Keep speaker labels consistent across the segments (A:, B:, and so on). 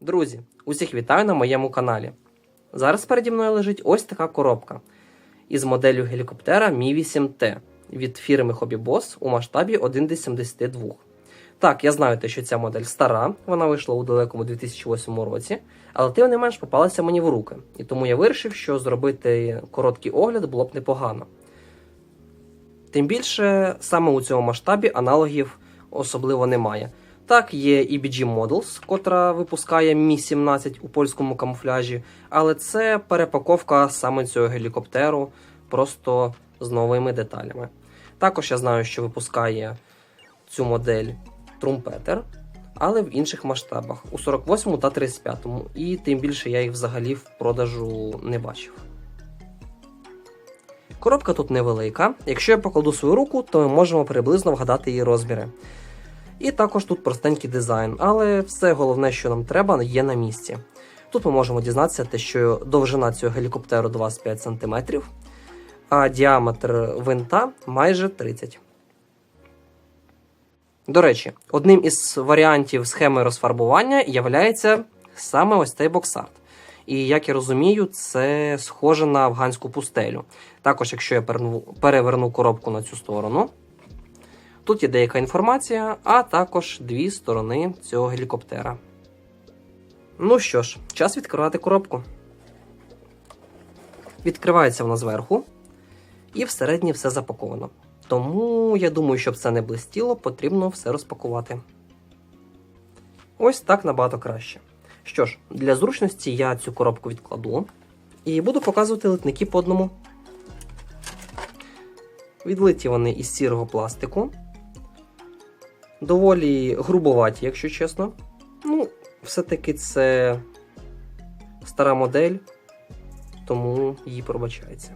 A: Друзі, усіх вітаю на моєму каналі. Зараз переді мною лежить ось така коробка із моделлю гелікоптера Mi 8T від фірми Hobby Boss у масштабі 1 до 72. Так, я знаю те, що ця модель стара, вона вийшла у далекому 2008 році, але тим не менш попалася мені в руки, і тому я вирішив, що зробити короткий огляд було б непогано. Тим більше саме у цьому масштабі аналогів особливо немає. Так, є EBG Models, котра випускає Mi 17 у польському камуфляжі, але це перепаковка саме цього гелікоптеру, просто з новими деталями. Також я знаю, що випускає цю модель Трумпетер, але в інших масштабах у 48 та 35, і тим більше я їх взагалі в продажу не бачив. Коробка тут невелика. Якщо я покладу свою руку, то ми можемо приблизно вгадати її розміри. І також тут простенький дизайн, але все головне, що нам треба, є на місці. Тут ми можемо дізнатися, те, що довжина цього гелікоптеру 25 см, а діаметр винта майже 30 До речі, одним із варіантів схеми розфарбування є саме ось цей боксарт. І як я розумію, це схоже на афганську пустелю. Також, якщо я переверну- переверну коробку на цю сторону, тут є деяка інформація, а також дві сторони цього гелікоптера. Ну що ж, час відкривати коробку. Відкривається вона зверху, і всередині все запаковано. Тому я думаю, щоб це не блистіло, потрібно все розпакувати. Ось так набагато краще. Що ж, для зручності я цю коробку відкладу і буду показувати литники по одному. Відлиті вони із сірого пластику. Доволі грубоваті, якщо чесно. Ну, все-таки це стара модель, тому її пробачається.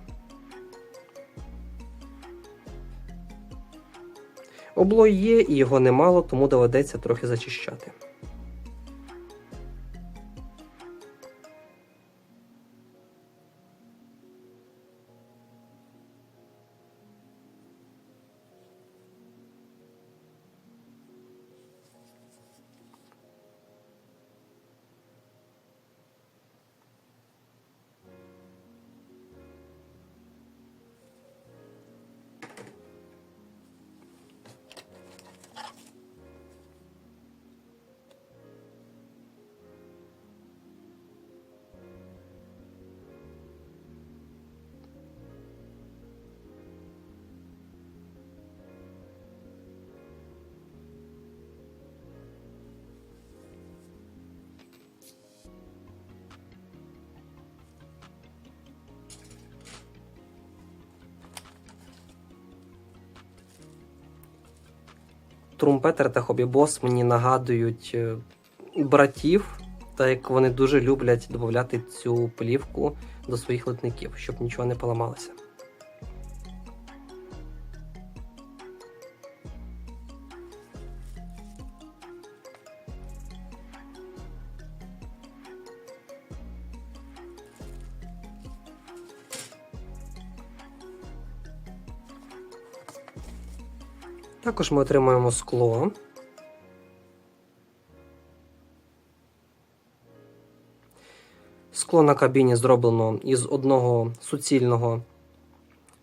A: Облой є, і його немало, тому доведеться трохи зачищати. Трумпетер та Хобі-Бос мені нагадують е, братів, так як вони дуже люблять додати цю плівку до своїх литників, щоб нічого не поламалося. Також ми отримуємо скло. Скло на кабіні зроблено із одного суцільного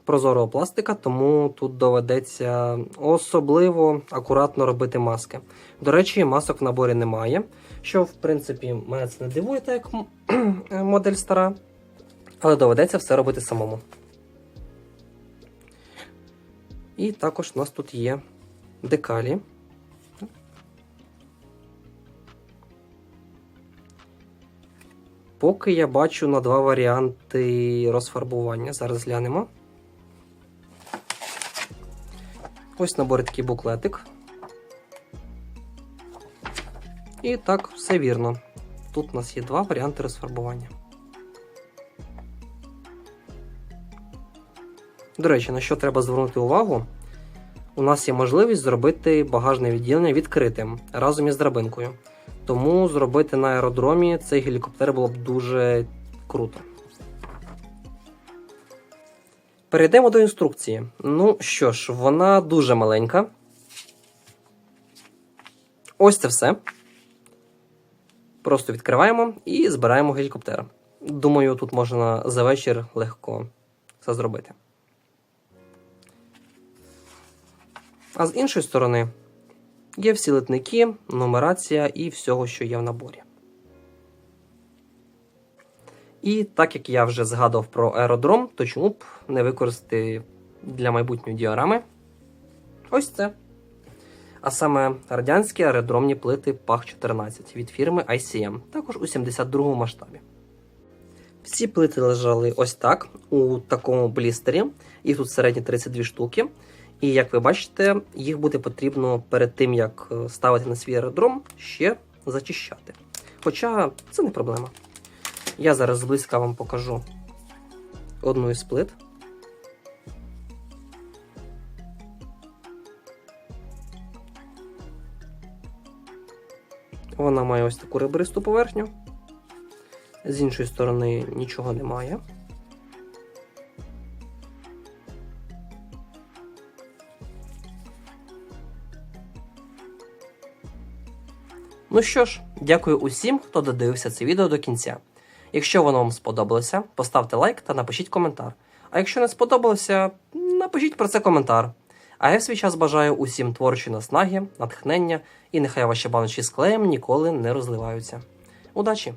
A: прозорого пластика, тому тут доведеться особливо акуратно робити маски. До речі, масок в наборі немає, що в принципі мене це не дивує, так як модель стара, але доведеться все робити самому. І також у нас тут є декалі. Поки я бачу на два варіанти розфарбування. Зараз глянемо. Ось набор такий буклетик. І так, все вірно. Тут у нас є два варіанти розфарбування. До речі, на що треба звернути увагу? У нас є можливість зробити багажне відділення відкритим разом із драбинкою. Тому зробити на аеродромі цей гелікоптер було б дуже круто. Перейдемо до інструкції. Ну що ж, вона дуже маленька. Ось це все. Просто відкриваємо і збираємо гелікоптер. Думаю, тут можна за вечір легко це зробити. А з іншої сторони є всі литники, нумерація і всього, що є в наборі. І так як я вже згадував про аеродром, то чому б не використати для майбутньої діорами ось це. А саме радянські аеродромні плити ПАХ-14 від фірми ICM, також у 72 масштабі. Всі плити лежали ось так, у такому блістері. Їх тут середні 32 штуки. І як ви бачите, їх буде потрібно перед тим, як е, ставити на свій аеродром, ще зачищати. Хоча це не проблема. Я зараз зблизька вам покажу одну із плит. Вона має ось таку ребристу поверхню. З іншої сторони нічого немає. Ну що ж, дякую усім, хто додивився це відео до кінця. Якщо воно вам сподобалося, поставте лайк та напишіть коментар. А якщо не сподобалося, напишіть про це коментар. А я в свій час бажаю усім творчої наснаги, натхнення і нехай ваші баночки з клеєм ніколи не розливаються. Удачі!